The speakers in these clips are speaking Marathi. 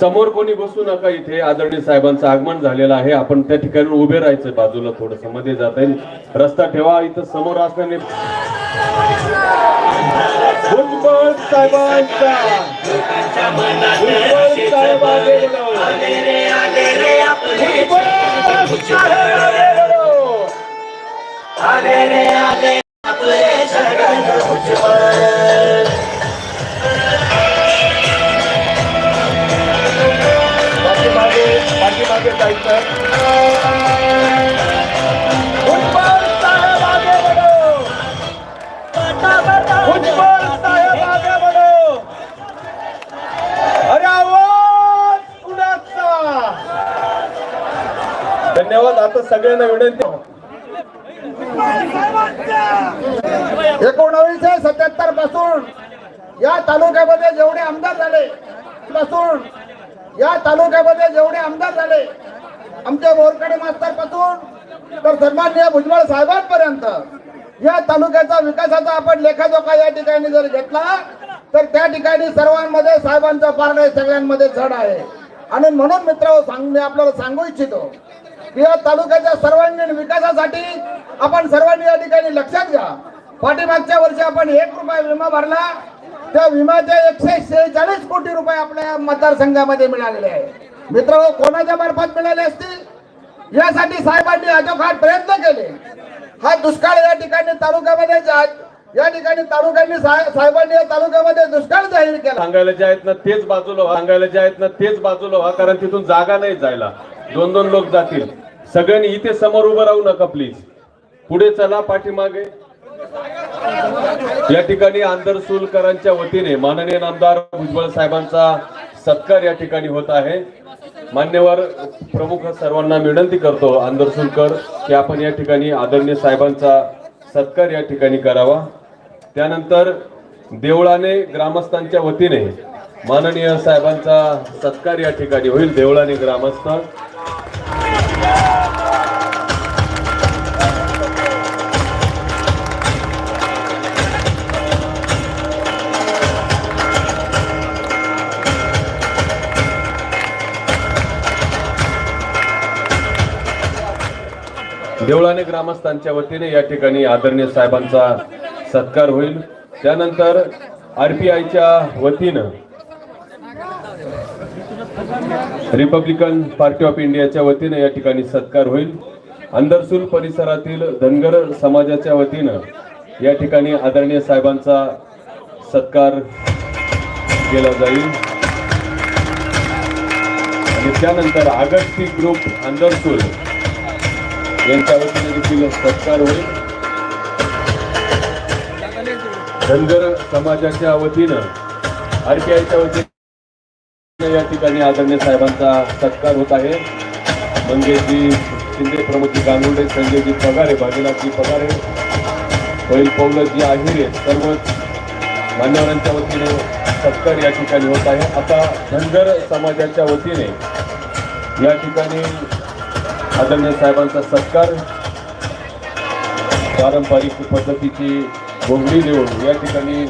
समोर कोणी बसू नका इथे. आदरणीय साहेबांचं आगमन झालेलं आहे. आपण त्या ठिकाणी उभे राहायचं. बाजूला थोडसमध्ये जाता येईल रस्ता ठेवा. इथं समोर असल्याने भुजबळ साहेबांचा. भुजबळ साहेब धन्यवाद आता सगळ्यांना विनंती. एकोणावीसशे सत्याहत्तरपासून या तालुक्यामध्ये जेवढे आमदार झाले पासून या तालुक्यामध्ये जेवढे आमदार झाले आमच्या बोरकडे मास्तरपासून तर सन्मान्य भुजबळ साहेबांपर्यंत. या तालुक्याचा विकासाचा आपण लेखाजोखा या ठिकाणी जर घेतला तर त्या ठिकाणी सर्वांमध्ये साहेबांचा पारडा सगळ्यांमध्ये झड आहे. आणि म्हणून मित्र सांग मी आपल्याला सांगू इच्छितो की या तालुक्याच्या सर्वांगीण विकासासाठी आपण सर्वांनी या ठिकाणी लक्षात घ्या. पाठीमागच्या वर्षी आपण एक रुपये विमा भरला. त्या विम्याचे एकशे शेहेचाळीस कोटी रुपये आपल्या मतदारसंघामध्ये मिळालेले आहे. मित्र कोणाच्या मार्फत मिळाले असतील? यासाठी साहेबांनी अजोखाट प्रयत्न केले. हा दुष्काळ या ठिकाणी तालुक्यामध्ये या ठिकाणी तालुक्यांनी साहेबांनी या तालुक्यामध्ये दुष्काळ जाहीर केला. सांगायला जे आहेत ना तेच बाजूला व्हा. सांगायला जे आहेत ना तेच बाजूला व्हा कारण तिथून जागा नाही जायला. दोन दोन लोक जातील. सगळ्यांनी इथे समोर उभं राहू नका प्लीज पुढे चला पाठीमागे. या ठिकाणी आंदर सुलकरांच्या वतीने माननीय नामदार भुजबळ साहेबांचा सत्कार या ठिकाणी होत आहे. मान्यवर प्रमुख सर्वांना विनंती करतो आंदरसुलकर की आपण या ठिकाणी आदरणीय साहेबांचा सत्कार या ठिकाणी करावा. त्यानंतर देवळाने ग्रामस्थांच्या वतीने माननीय साहेबांचा सत्कार या ठिकाणी होईल देवळाने ग्रामस्थ. देवळाने ग्रामस्थांच्या वतीने या ठिकाणी आदरणीय साहेबांचा सत्कार होईल. त्यानंतर आरपीआयच्या वतीनं रिपब्लिकन पार्टी ऑफ इंडियाच्या वतीने या ठिकाणी सत्कार होईल. अंदरसूल परिसरातील धनगर समाजाच्या वतीनं या ठिकाणी आदरणीय साहेबांचा सत्कार केला जाईल. आणि त्यानंतर आगस्ती ग्रुप अंदरसूल यांच्या वतीने देखील सत्कार होईल धनगर समाजाच्या वतीनं आरटीआयच्या वतीने या ठिकाणी आदरणीय साहेबांचा सत्कार होत आहे. मंगेशजी शिंदे प्रमोदजी गांगुर्डे संजयजी पगारे भागीनाथजी पगारे बैल पौलजी आहिरे सर्व मान्यवरांच्या वतीने सत्कार या ठिकाणी होत आहे. आता धनगर समाजाच्या वतीने या ठिकाणी आदरणीय साहेबांचा सत्कार. पारंपरिक पद्धतीची बोंगडी देऊन या ठिकाणी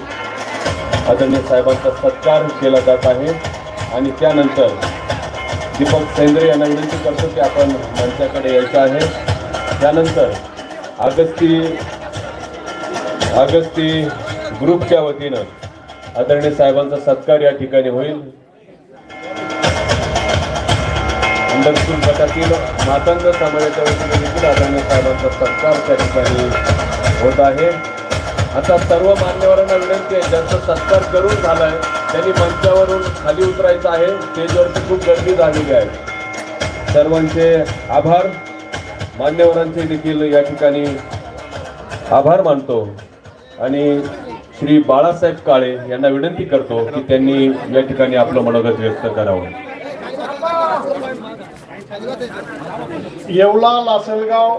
आदरणीय साहेबांचा सत्कार केला जात आहे. आणि त्यानंतर दीपक सेंद्रे यांना विनंती करतो की आपण मंचाकडे यायचं आहे. त्यानंतर अगस्ती अगस्ती ग्रुपच्या वतीनं आदरणीय साहेबांचा सत्कार या ठिकाणी होईल. पंढरपूर गटातील मातंग समाजाच्या वतीने देखील आदरणीय साहेबांचा सत्कार त्या ठिकाणी होत आहे. आता सर्व मान्यवरांना विनंती आहे ज्यांचा सत्कार करून झालाय त्यांनी मंचावरून खाली उतरायचं आहे. स्टेजवरती खूप गर्दी झालेली आहे. सर्वांचे आभार. मान्यवरांचे देखील या ठिकाणी आभार मानतो. आणि श्री बाळासाहेब काळे यांना विनंती करतो की त्यांनी या ठिकाणी आपलं मनोगत व्यक्त करावं. येवला लासलगाव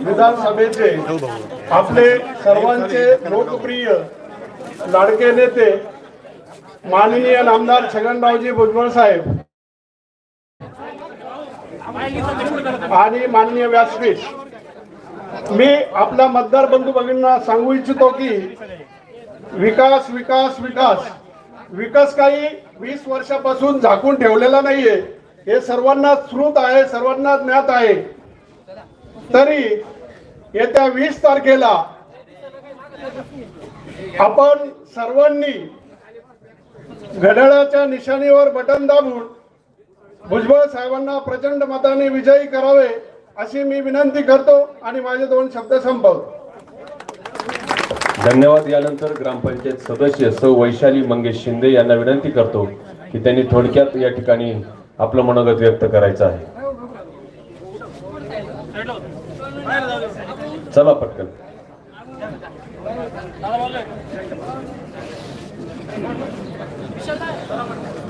विधानसभेचे आपले सर्वांचे लोकप्रिय लाडके नेते माननीय नामदार छगनरावजी भुजबळ साहेब आणि माननीय व्यासपीठ. मी आपल्या मतदार बंधू भगिनींना सांगू इच्छितो की विकास विकास विकास विकास काही वीस वर्षापासून झाकून ठेवलेला नाहीये. हे सर्वांना श्रुत आहे सर्वांना ज्ञात आहे. तरी येत्या वीस तारखेला आपण सर्वांनी घड्याळाच्या निशाणीवर बटन दाबून भुजबळ साहेबांना प्रचंड मताने विजयी करावे अशी मी विनंती करतो आणि माझे दोन शब्द संपवतो. धन्यवाद. यानंतर ग्रामपंचायत सदस्य सौ वैशाली मंगेश शिंदे यांना विनंती करतो की त्यांनी थोडक्यात या ठिकाणी आपलं मनोगत व्यक्त करायचं आहे. चला पटकन.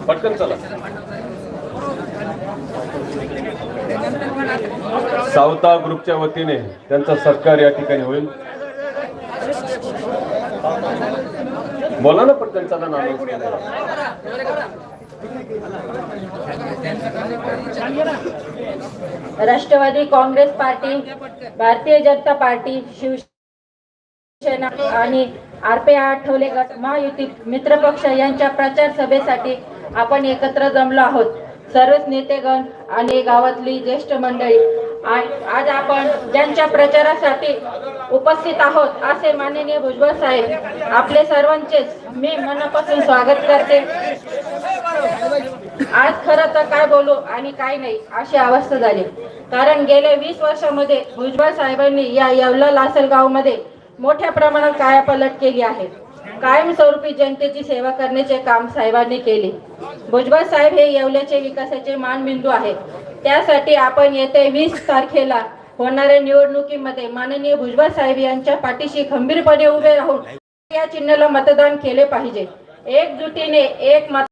पटकन चला. सावता ग्रुपच्या वतीने त्यांचा सत्कार या ठिकाणी होईल. बोला ना पटकन चला ना. राष्ट्रवादी काँग्रेस पार्टी भारतीय जनता पार्टी शिवसेना आणि आरपे आठवले गट महायुती मित्रपक्ष यांच्या प्रचार सभेसाठी आपण एकत्र जमलो आहोत. सर्वच नेतेगण आणि गावातली ज्येष्ठ मंडळी आज आपण ज्यांच्या प्रचारासाठी उपस्थित आहोत असे माननीय भुजबळ साहेब आपले सर्वांचेच मी मनापासून स्वागत करते. आज खरं तर काय बोलू आणि काय नाही अशी अवस्था झाली. कारण गेल्या वीस वर्षामध्ये भुजबळ साहेबांनी या येवला लासलगावमध्ये मोठ्या प्रमाणात कायापलट केली आहे. कायमस्वरूपी जनतेची सेवा करण्याचे काम साहेबांनी केले. भुजबळ साहेब हे येवल्याचे विकासाचे मानबिंदू आहेत. त्यासाठी आपण येत्या वीस तारखेला होणाऱ्या निवडणुकीमध्ये माननीय भुजबळ साहेब यांच्या पाठीशी खंबीरपणे उभे राहून या चिन्हाला मतदान केले पाहिजे. एकजुटीने एक मत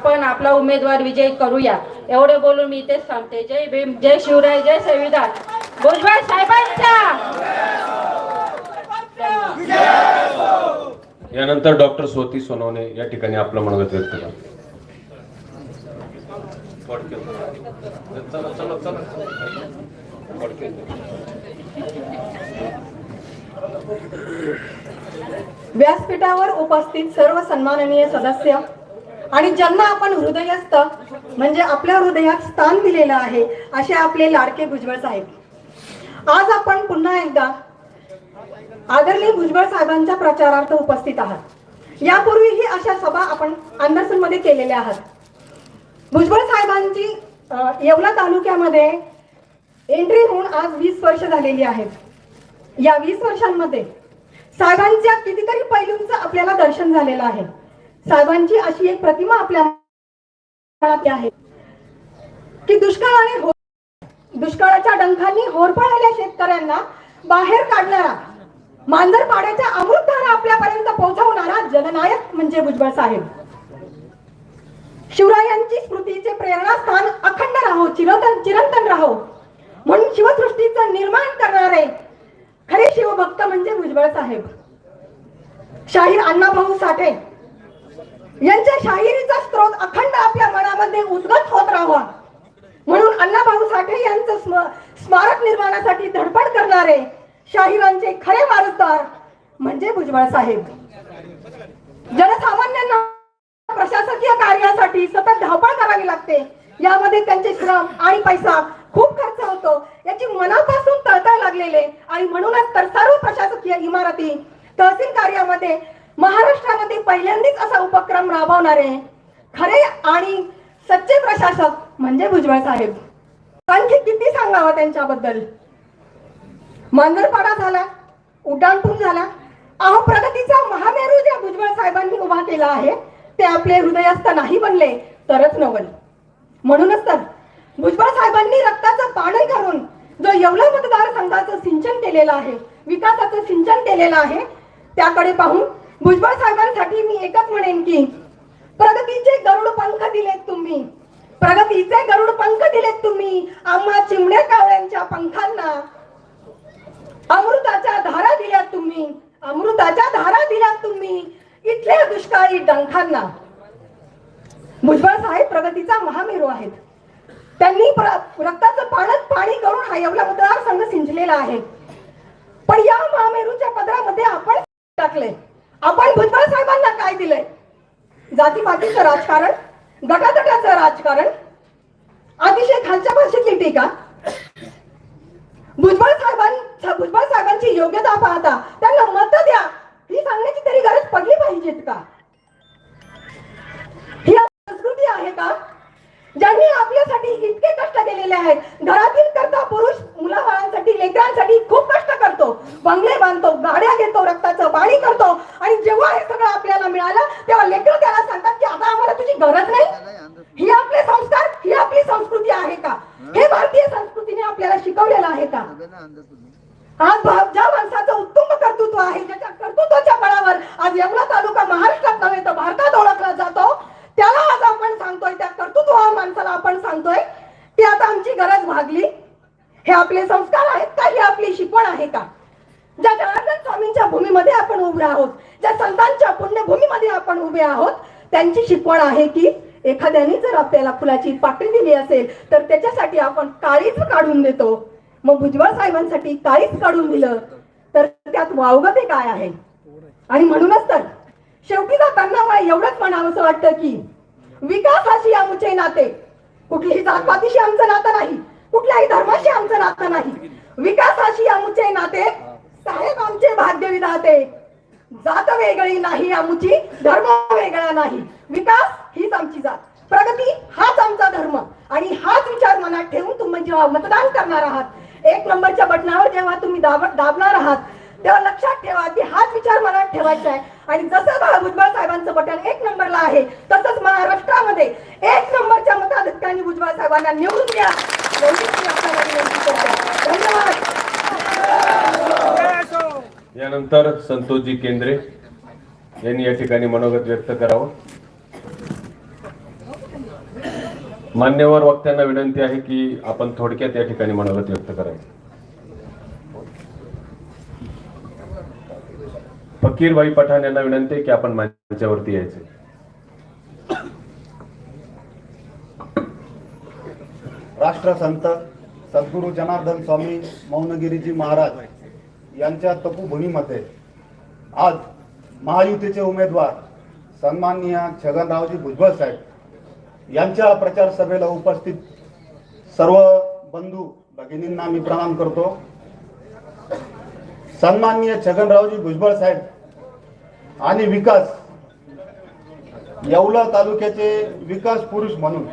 आपण आपला उमेदवार विजय करूया. एवढे बोलून मी इथेच सांगते जय भीम जय शिवराय जय संविधान. भुजबळ साहेबांच्या! यानंतर डॉक्टर स्वती सोनवणे या ठिकाणी आपलं मनोगत व्यक्त करतो चला, चला, चला. व्यासपीठावर उपस्थित सर्व सन्माननीय सदस्य आणि ज्यांना आपण हृदयस्थ म्हणजे आपल्या हृदयात स्थान दिलेलं आहे असे आपले लाडके भुजबळ साहेब. आज आपण पुन्हा एकदा आदरणीय भुजबळ साहेबांच्या प्रचारार्थ उपस्थित आहात. यापूर्वीही अशा सभा आपण अंडरसन केलेल्या आहात. भुजबळ साहेबांची येवला तालुक्यामध्ये एंट्री होऊन आज वीस वर्ष झालेली आहेत. या वीस वर्षांमध्ये साहेबांच्या कितीतरी पैलूंचं आपल्याला दर्शन झालेलं आहे. साहेबांची अशी एक प्रतिमा आपल्या मनात आहे की दुष्काळ आणि हो दुष्काळाच्या डंखांनी होरपळलेल्या शेतकऱ्यांना बाहेर काढणारा मांजर पाड्याच्या अमृतधारा आपल्यापर्यंत पोहोचवणारा जननायक म्हणजे भुजबळ साहेब. शिवरायांची स्मृतीचे प्रेरणास्थान अखंड राहो चिरंतन चिरंतन राहो. म्हणून शिवसृष्टीचं निर्माण करणारे खरे शिवभक्त म्हणजे भुजबळ साहेब. शाहीर अण्णाभाऊ साठे यांच्या शाहिरीचा स्रोत अखंड आपल्या मनामध्ये उद्गत होत राहावा. म्हणून अण्णाभाऊ साठे यांचं स्म- स्मारक निर्माणासाठी धडपड करणारे शाहिरांचे खरे वारसदार म्हणजे भुजबळ साहेब. जनसामान्यांना प्रशासकीय कार्यासाठी सतत धावपळ करावी लागते. यामध्ये त्यांचे श्रम आणि पैसा खूप खर्च होतो. याची मनापासून तळतळ लागलेले आणि म्हणूनच तर सर्व प्रशासकीय इमारती तहसील कार्यामध्ये महाराष्ट्रामध्ये पहिल्यांदाच असा उपक्रम राबवणारे खरे आणि सच्चे प्रशासक म्हणजे भुजबळ साहेब. आणखी किती सांगावं त्यांच्याबद्दल? मांजरपाडा झाला उड्डाणपूर झाला. अहो प्रगतीचा महामेरू ज्या भुजबळ साहेबांनी उभा केला आहे ते आपले हृदयस्थ नाही बनले तरच नवल. म्हणूनच तर भुजबळ साहेबांनी रक्ताचं पाणी करून जो येवला मतदारसंघाचं सिंचन केलेलं आहे विकासाचं सिंचन केलेलं आहे त्याकडे पाहून भुजबळ साहेबांसाठी मी एकच म्हणेन की प्रगतीचे गरुड पंख दिलेत तुम्ही. प्रगतीचे गरुड पंख दिलेत तुम्ही आम्हा चिमण्या कावळ्यांच्या पंखांना. अमृताच्या धारा दिल्यात तुम्ही अमृताच्या धारा दिल्यात तुम्ही इथल्या दुष्काळी डंखांना भुजबळ साहेब प्रगतीचा महामेरू आहेत. त्यांनी रक्ताचं पाण्यात पाणी करून हा एवढा मतदारसंघ सिंचलेला आहे. पण या महामेरूच्या पदरामध्ये आपण टाकले आपण भुजबळ साहेबांना काय दिलंय? जातीपातीचं राजकारण गटातटाचं राजकारण अतिशय खालच्या भाषेतली टीका. भुजबळ साहेबां भुजबळ साहेबांची योग्यता पाहता त्यांना मत द्या. ही सांगण्याची तरी गरज पडली पाहिजेत का? ही संस्कृती आहे का? ज्यांनी आपल्यासाठी इतके कष्ट केलेले आहेत. घरातील करता पुरुष मुलाबाळांसाठी लेकरांसाठी खूप कष्ट करतो. बंगले बांधतो गाड्या घेतो रक्ताचं पाणी करतो. आणि जेव्हा हे सगळं आपल्याला मिळालं तेव्हा लेकर त्याला सांगतात की आता आम्हाला तुझी गरज नाही. ही आपले संस्कार ही आपली संस्कृती आहे का? हे भारतीय संस्कृतीने आपल्याला शिकवलेलं आहे का? आज ज्या माणसाचं उत्तुंग कर्तृत्व आहे ज्याच्या कर्तृत्वाच्या बळावर आज एवढा तालुका महाराष्ट्रात नव्हे तर भारतात ओळखला जातो. त्याला आज आपण सांगतोय त्या कर्तृत्व माणसाला आपण सांगतोय की आता आमची गरज भागली. हे आपले संस्कार आहेत का? ही आपली शिकवण आहे का? ज्या जनार्दन स्वामींच्या भूमीमध्ये आपण उभे आहोत ज्या संतांच्या पुण्यभूमीमध्ये आपण उभे आहोत त्यांची शिकवण आहे की एखाद्याने जर आपल्याला फुलाची पाकळी दिली असेल तर त्याच्यासाठी आपण काळीच काढून देतो. मग भुजबळ साहेबांसाठी काहीच काढून दिलं. तर त्यात वावगं ते काय आहे? आणि म्हणूनच तर शेवटी जाताना मला एवढंच म्हणावंसं वाटतं की विकासाशी आमचे नाते. कुठलीही जातपातीशी आमचं नातं नाही. कुठल्याही धर्माशी आमचं नातं नाही. विकासाशी आमचे नाते. साहेब आमचे भाग्य विधाते. जात वेगळी नाही आमची धर्म वेगळा नाही. विकास हीच आमची जात. प्रगती हाच आमचा धर्म. आणि हाच विचार मनात ठेवून तुम्ही जेव्हा मतदान करणार आहात एक नंबरच्या बटनावर जेव्हा तुम्ही दाब दाबणार आहात तेव्हा लक्षात ठेवा की हाच विचार मनात ठेवायचा आहे. आणि जसं बाळा भुजबळ साहेबांचं बटन एक नंबरला आहे तसंच महाराष्ट्रामध्ये एक नंबरच्या मताधिक्याने भुजबळ साहेबांना निवडून द्या. धन्यवाद. यानंतर संतोषजी केंद्रे यांनी या ठिकाणी मनोगत व्यक्त करावं. मान्यवर वक्त्यांना विनंती आहे की आपण थोडक्यात या ठिकाणी मनोगत व्यक्त करायचं फकीरबाई पठाण यांना विनंती आहे की आपण मंचावरती यायचे. राष्ट्रसंत सद्गुरु जनार्दन स्वामी मौनगिरीजी महाराज यांच्या तपोभूमीमध्ये आज महायुतीचे उमेदवार सन्माननीय छगनरावजी भुजबळ साहेब यांच्या प्रचार सभेला उपस्थित सर्व बंधू भगिनींना मी प्रणाम करतो. सन्माननीय छगनरावजी भुजबळ साहेब आणि विकास येवला तालुक्याचे विकास पुरुष म्हणून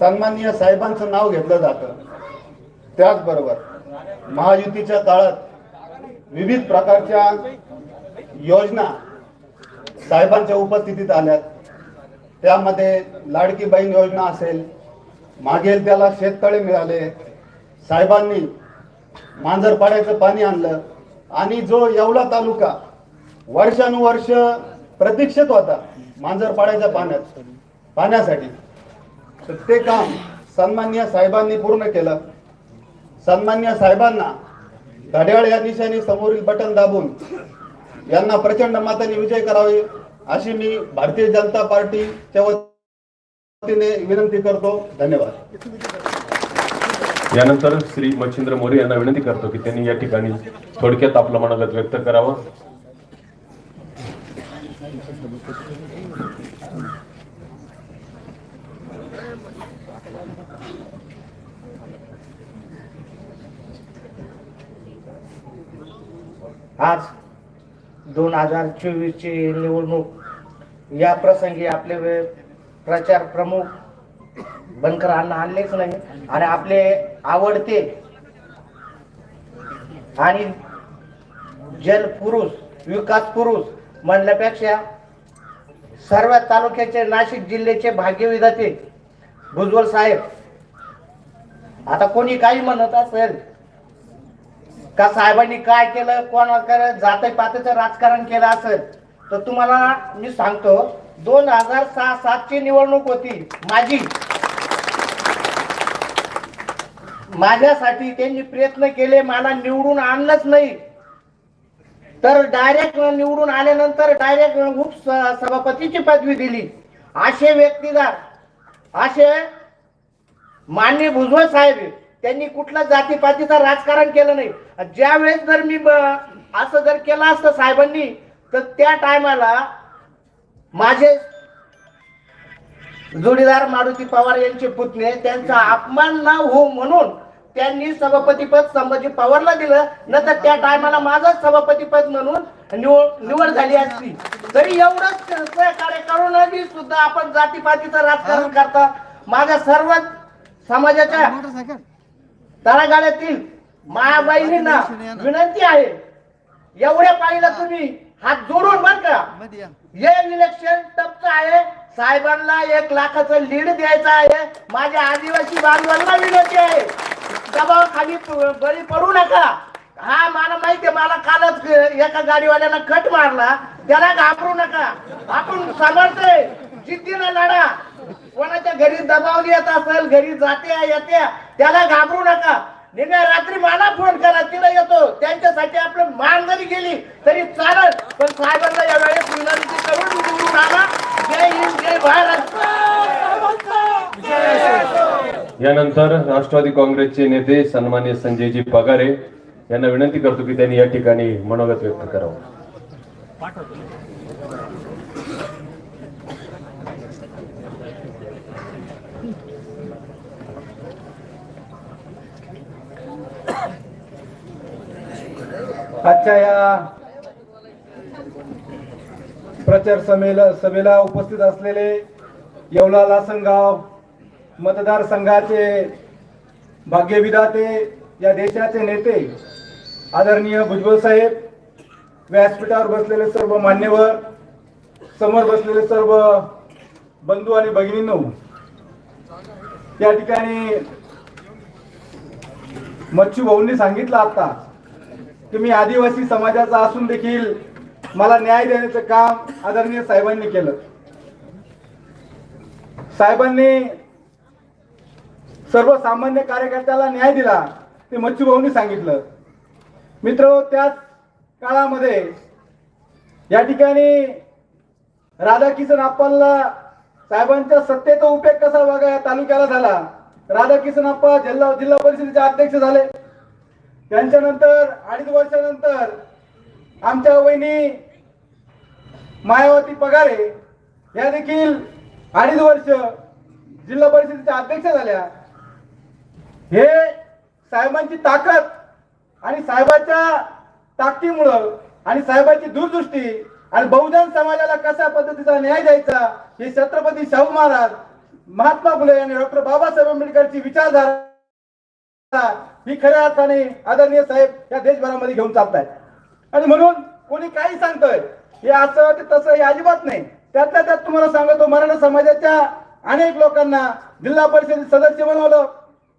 सन्माननीय साहेबांचं नाव घेतलं जातं. त्याचबरोबर महायुतीच्या काळात विविध प्रकारच्या योजना साहेबांच्या उपस्थितीत आल्यात. त्यामध्ये लाडकी बहीण योजना असेल मागेल त्याला शेततळे मिळाले साहेबांनी मांजरपाड्याचं पाणी आणलं आणि जो येवला तालुका वर्षानुवर्ष प्रतीक्षित होता मांजरपाड्याच्या पाण्यात पाण्यासाठी. तर ते काम सन्मान्य साहेबांनी पूर्ण केलं. सन्मान्य साहेबांना घड्याळ या निशाने समोरील बटन दाबून यांना प्रचंड मताने विजय करावे. अशी मी भारतीय जनता पार्टीच्या वतीने विनंती करतो. धन्यवाद. यानंतर श्री मच्छिंद्र मोरे यांना विनंती करतो की त्यांनी या ठिकाणी थोडक्यात आपलं मनोगत व्यक्त करावं. आज दोन हजार चोवीसची निवडणूक या प्रसंगी आपले वे- प्रचार प्रमुख बनकर अण्णा आणलेच नाही. आणि आपले आवडते आणि जल पुरुष विकास पुरुष म्हणल्यापेक्षा सर्व तालुक्याचे नाशिक जिल्ह्याचे भाग्यविधाते भुजबळ साहेब. आता कोणी काही म्हणत असेल का साहेबांनी काय केलं कोणाकडे जाते पातेचं राजकारण केलं असेल? तर तुम्हाला मी सांगतो दोन हजार सहा सातची निवडणूक होती माझी. माझ्यासाठी त्यांनी प्रयत्न केले मला निवडून आणलंच नाही. तर डायरेक्ट निवडून आल्यानंतर डायरेक्ट उप स- सभापतीची पदवी दिली. असे व्यक्तीदार असे माननीय भुजबळ साहेब त्यांनी कुठला जातीपातीचं राजकारण केलं नाही. ज्यावेळेस जर मी ब- असं जर केलं असतं साहेबांनी तर त्या टायमाला माझे जोडीदार मारुती पवार यांचे पुतणे त्यांचा अपमान न हो म्हणून त्यांनी सभापतीपद संभाजी पवारला दिलं. नंतर त्या टायमाला माझंच सभापतीपद म्हणून निवड निवड झाली असती. तरी एवढंच सहकार्य सुद्धा आपण जातीपातीचं राजकारण करता. माझ्या सर्व समाजाच्या तळागाळ्यातील मायाबाईंना विनंती आहे. एवढ्या पाहिलं तुम्ही हात जोडून बर का. हे इलेक्शन टपचं आहे. साहेबांना एक लाखाचं लीड द्यायचं आहे. माझ्या आदिवासी बांधवांना विनंती आहे. दबाव खाली प- बळी पडू नका. हा मला माहिती आहे मला कालच एका गाडीवाल्यानं कट मारला. त्याला घाबरू नका. आपण समर्थ आहे. जिद्दीनं लढा. कोणाच्या घरी दबाव येत असेल घरी जाते येते त्याला घाबरू नका. निघा रात्री मला फोन करा तिला येतो. त्यांच्यासाठी आपलं मान जरी गेली तरी चालत. पण साहेबांना या वेळेस विनंती करून निवडून आला. जय हिंद जय भारत. यानंतर राष्ट्रवादी काँग्रेसचे नेते सन्मान्य संजयजी पगारे यांना विनंती करतो की त्यांनी या ठिकाणी मनोगत व्यक्त करावं. आजच्या या प्रचार सभेला सभेला उपस्थित असलेले येवला लासनगाव मतदारसंघाचे भाग्यविधाते या देशाचे नेते आदरणीय भुजबळ साहेब व्यासपीठावर बसलेले सर्व मान्यवर समोर बसलेले सर्व बंधू आणि भगिनींनो या ठिकाणी मच्छू भाऊंनी सांगितलं आता तुम्ही आदिवासी समाजाचा असून देखील मला न्याय देण्याचं काम आदरणीय साहेबांनी केलं. साहेबांनी सर्वसामान्य कार्यकर्त्याला न्याय दिला ते मच्छूभाऊंनी सांगितलं. मित्र त्याच काळामध्ये या ठिकाणी राधाकिशन आप्पाला साहेबांच्या सत्तेचा उपयोग कसा बघा या तालुक्याला झाला? राधाकिशन आप्पा जिल्हा जिल्हा परिषदेचे अध्यक्ष झाले. त्यांच्यानंतर अडीच वर्षानंतर आमच्या वहिनी मायावती पगारे या देखील अडीच वर्ष जिल्हा परिषदेच्या अध्यक्ष झाल्या. हे साहेबांची ताकद आणि साहेबाच्या ताकदीमुळं आणि साहेबांची दूरदृष्टी आणि बहुजन समाजाला कशा पद्धतीचा न्याय द्यायचा हे छत्रपती शाहू महाराज महात्मा फुले आणि डॉक्टर बाबासाहेब आंबेडकरची विचारधारा ही खऱ्या अर्थाने आदरणीय साहेब या देशभरामध्ये घेऊन चालतायत आणि म्हणून कोणी काही सांगतोय हे असं ते तसं हे अजिबात नाही. त्यातल्या त्यात तुम्हाला सांगतो मराठा समाजाच्या अनेक लोकांना जिल्हा परिषद सदस्य बनवलं.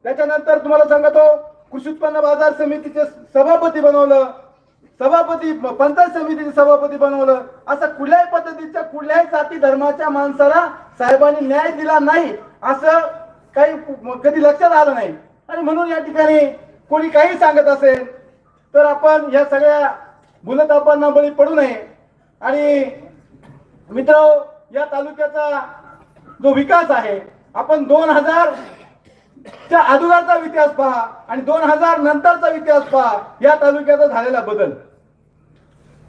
त्याच्यानंतर तुम्हाला सांगतो कृषी उत्पन्न बाजार समितीचे सभापती बनवलं. सभापती पंचायत समितीचे सभापती बनवलं. असं कुठल्याही पद्धतीच्या कुठल्याही जाती धर्माच्या माणसाला साहेबांनी न्याय दिला नाही असं काही कधी लक्षात आलं नाही. आणि म्हणून या ठिकाणी कोणी काही सांगत असेल तर आपण या सगळ्या भूलतापांना बळी पडू नये. आणि मित्र या तालुक्याचा जो विकास आहे आपण दोन हजार च्या अगोदरचा इतिहास पहा आणि दोन हजार नंतरचा इतिहास पहा या तालुक्याचा झालेला बदल.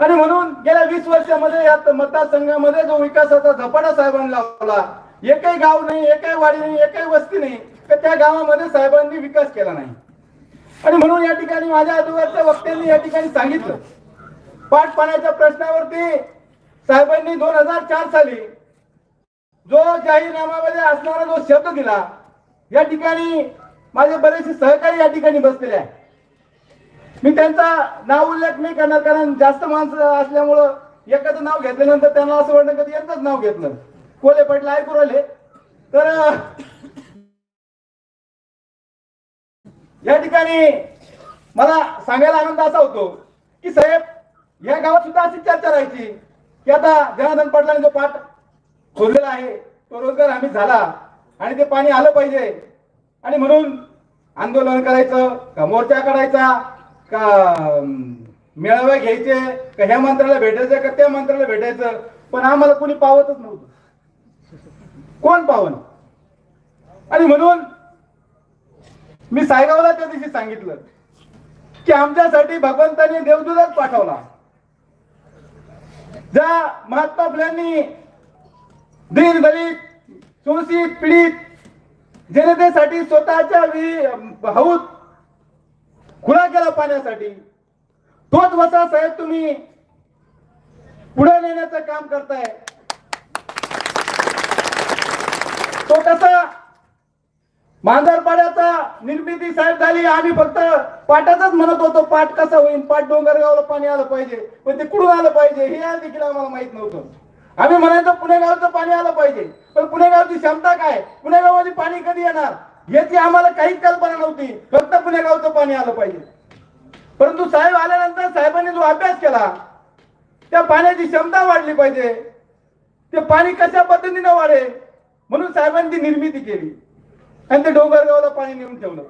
आणि म्हणून गेल्या वीस वर्षामध्ये या मतदारसंघामध्ये जो विकासाचा झपाटा साहेबांनी लावला एकही गाव नाही एकही वाडी नाही एकही वस्ती नाही तर त्या गावामध्ये साहेबांनी विकास केला नाही? आणि म्हणून या ठिकाणी माझ्या अगोदरच्या वक्त्यांनी या ठिकाणी सांगितलं. पाठ पाण्याच्या प्रश्नावरती साहेबांनी दोन हजार चार साली जो जाहीरनामामध्ये असणारा जो शब्द दिला या ठिकाणी माझे बरेचसे सहकारी या ठिकाणी बसलेले आहे मी त्यांचा नाव उल्लेख नाही करणार कारण जास्त माणसं असल्यामुळं एकाचं नाव घेतल्यानंतर त्यांना असं वाटलं कधी यांचंच नाव घेतलं. कोले पडले ऐकू राहिले तर या ठिकाणी मला सांगायला आनंद असा होतो की साहेब या गावात सुद्धा अशी चर्चा राहायची की आता जनार्दन पाटलाने जो पाठ खोदलेला आहे तो रोजगार हमी झाला आणि ते पाणी आलं पाहिजे. आणि म्हणून आंदोलन करायचं का मोर्चा काढायचा का मेळावे घ्यायचे का ह्या मंत्र्याला भेटायचं का त्या मंत्र्याला भेटायचं पण आम्हाला कोणी पावतच नव्हतं. कोण पावन? आणि म्हणून मी सायगावला त्या दिवशी सांगितलं की आमच्यासाठी भगवंताने देवदूतच पाठवला. ज्या महात्मा फुल्यांनी दीन दलित शोषित पीडित जनतेसाठी स्वतःच्या हौद खुला केला पाण्यासाठी तोच वसा साहेब तुम्ही पुढे नेण्याचं काम करताय. तो कसा मांजरपाड्याचा निर्मिती साहेब झाली. आम्ही फक्त पाटाचाच म्हणत होतो पाट कसा होईल? पाट डोंगरगावला पाणी आलं पाहिजे पण ते कुठून आलं पाहिजे? हे आज देखील आम्हाला माहीत नव्हतं. आम्ही म्हणायचो पुणेगावचं पाणी आलं पाहिजे. पण पुणेगावची क्षमता काय? पुणेगावमध्ये पाणी कधी येणार? याची आम्हाला काहीच कल्पना नव्हती. फक्त पुणेगावचं पाणी आलं पाहिजे. परंतु साहेब आल्यानंतर साहेबांनी जो अभ्यास केला त्या पाण्याची क्षमता वाढली पाहिजे. ते पाणी कशा पद्धतीने वाढेल? म्हणून साहेबांनी ती निर्मिती केली. आणि ते डोंगरगावला पाणी नेऊन ठेवलं.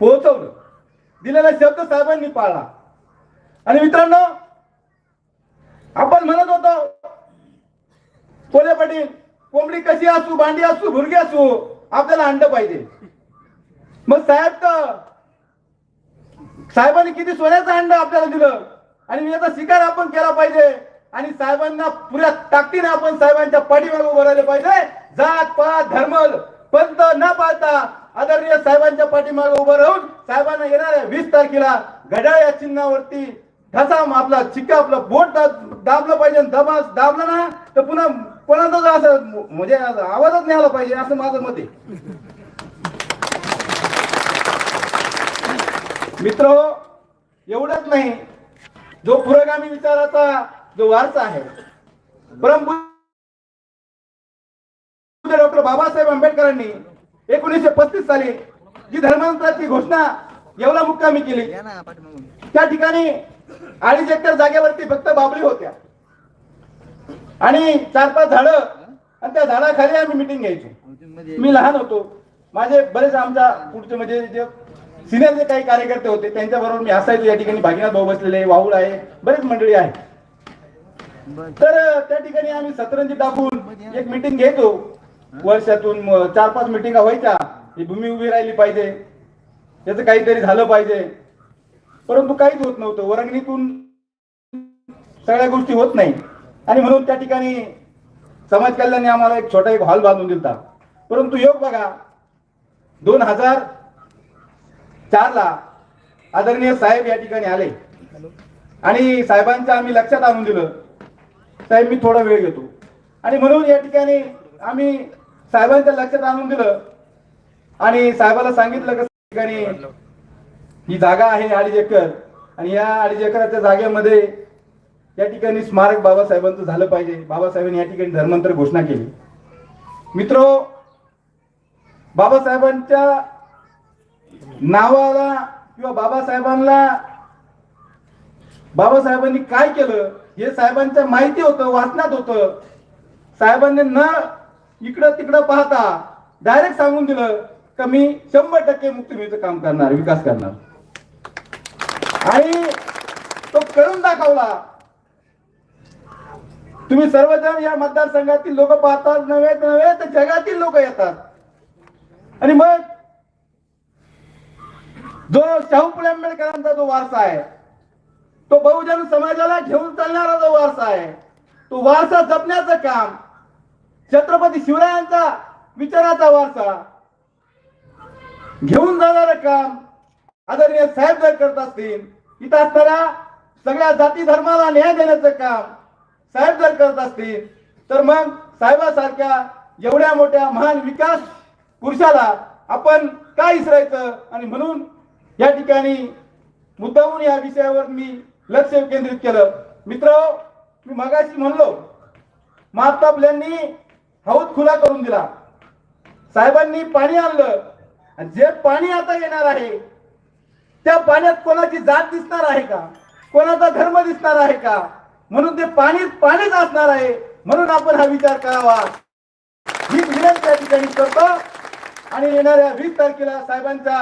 पोहोचवलं. दिलेला शब्द साहेबांनी पाळला. आणि मित्रांनो आपण म्हणत होतो कोले पाटील कोंबडी कशी असू भांडी असू भुरगी असू आपल्याला अंड पाहिजे. मग साहेब तर साहेबांनी किती सोन्याचं अंड आपल्याला दिलं. आणि याचा शिकार आपण केला पाहिजे. आणि साहेबांना पुऱ्या ताकदीने आपण साहेबांच्या पाठीमागे उभं राहिले पाहिजे. जात पात धर्म पंत न पाळता आदरणीय साहेबांच्या पाठीमागे उभं राहून साहेबांना येणाऱ्या वीस तारखेला घड्याळ या चिन्हावरती ठसा आपला चिक्का आपलं बोट दाब- दाबलं पाहिजे दबा दाबलं ना तर पुन्हा कोणाचं असं म्हणजे आवाजच नाही आला पाहिजे असं माझं मत आहे. मित्र एवढंच नाही. जो पुरोगामी विचाराचा जो वारसा आहे परमपूज्य डॉक्टर बाबासाहेब आंबेडकरांनी एकोणीसशे पस्तीस साली जी धर्मांतराची घोषणा येवला मुक्कामी केली. त्या ठिकाणी अडीच एकर जागेवरती फक्त बाबळी होत्या. आणि चार पाच झाडं आणि त्या झाडाखाली आम्ही मिटिंग घ्यायचो. मी लहान होतो. माझे बरेच आमच्या पुढचे म्हणजे जे सिनियर जे काही कार्यकर्ते होते त्यांच्या बरोबर मी असायचो या ठिकाणी भागीनाथ भाऊ बसलेले वाहुळ आहे बरेच मंडळी आहे तर त्या ठिकाणी आम्ही सतरंजी टाकून एक मिटिंग घ्यायचो वर्षातून चार पाच मिटिंगा व्हायच्या? ही भूमी उभी राहिली पाहिजे. त्याचं काहीतरी झालं पाहिजे. परंतु काहीच होत नव्हतं. वरंगणीतून सगळ्या गोष्टी होत नाही. आणि म्हणून त्या ठिकाणी समाज कल्याणने आम्हाला एक छोटा एक हॉल बांधून दिलता. परंतु योग बघा दोन हजार चारला आदरणीय साहेब या ठिकाणी आले. आणि साहेबांच्या आम्ही लक्षात आणून दिलं. साहेब मी थोडा वेळ घेतो. आणि म्हणून या ठिकाणी आम्ही साहेबांच्या लक्षात आणून दिलं. आणि साहेबाला सांगितलं की ठिकाणी ही जागा आहे अडीच एकर. आणि या अडीच एकराच्या जागेमध्ये या ठिकाणी स्मारक बाबासाहेबांचं झालं पाहिजे. बाबासाहेबांनी या ठिकाणी धर्मांतर घोषणा केली. मित्र बाबासाहेबांच्या नावाला किंवा बाबासाहेबांना बाबासाहेबांनी काय केलं हे साहेबांच्या माहिती होतं वाचनात होतं. साहेबांनी न इकडं तिकडं पाहता डायरेक्ट सांगून दिलं तर मी शंभर टक्के मुक्तिमेचं काम करणार विकास करणार. आणि तो करून दाखवला. तुम्ही सर्वजण या मतदारसंघातील लोक पाहतात नव्हे नव्हे तर जगातील लोक येतात. आणि मग जो शाहू फुले आंबेडकरांचा जो वारसा आहे तो बहुजन समाजाला घेऊन चालणारा जो वारसा आहे तो वारसा जपण्याचं काम छत्रपती शिवरायांचा विचाराचा वारसा घेऊन जाणार काम आदरणीय साहेब जर करत असतील इथं असणाऱ्या सगळ्या जाती धर्माला न्याय देण्याचं काम साहेब जर करत असतील तर मग साहेबासारख्या एवढ्या मोठ्या महान विकास पुरुषाला आपण काय विसरायचं? आणि म्हणून या ठिकाणी मुद्दामून या विषयावर मी लक्ष केंद्रित केलं. मित्र मी मगाशी म्हणलो महात्मा हौद खुला करून दिला. साहेबांनी पाणी आणलं. आणि जे पाणी आता येणार आहे त्या पाण्यात कोणाची जात दिसणार आहे का? कोणाचा धर्म दिसणार आहे का? म्हणून ते पाणी पाणीच असणार आहे. म्हणून आपण हा विचार करावा. ही विनंती त्या ठिकाणी करतो. आणि येणाऱ्या वीस तारखेला साहेबांच्या